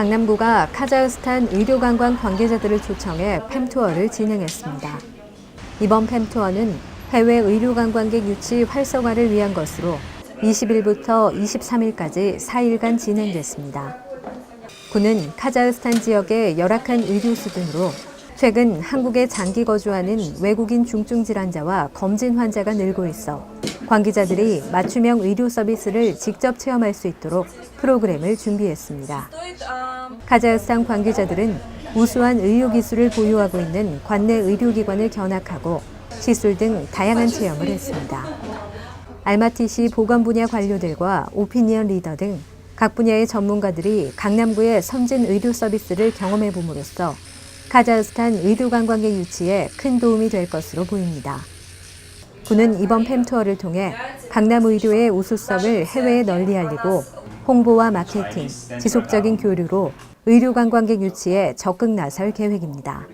강남구가 카자흐스탄 의료관광 관계자들을 초청해 팸투어를 진행했습니다. 이번 팸투어는 해외 의료관광객 유치 활성화를 위한 것으로 20일부터 23일까지 4일간 진행됐습니다. 군은 카자흐스탄 지역의 열악한 의료 수준으로 최근 한국에 장기 거주하는 외국인 중증 질환자와 검진 환자가 늘고 있어 관계자들이 맞춤형 의료 서비스를 직접 체험할 수 있도록 프로그램을 준비했습니다. 카자흐스탄 관계자들은 우수한 의료 기술을 보유하고 있는 관내 의료기관을 견학하고 시술 등 다양한 체험을 했습니다. 알마티시 보건 분야 관료들과 오피니언 리더 등 각 분야의 전문가들이 강남구의 선진 의료 서비스를 경험해 봄으로써 카자흐스탄 의료 관광객 유치에 큰 도움이 될 것으로 보입니다. 군은 이번 팸 투어를 통해 강남 의료의 우수성을 해외에 널리 알리고 홍보와 마케팅, 지속적인 교류로 의료 관광객 유치에 적극 나설 계획입니다.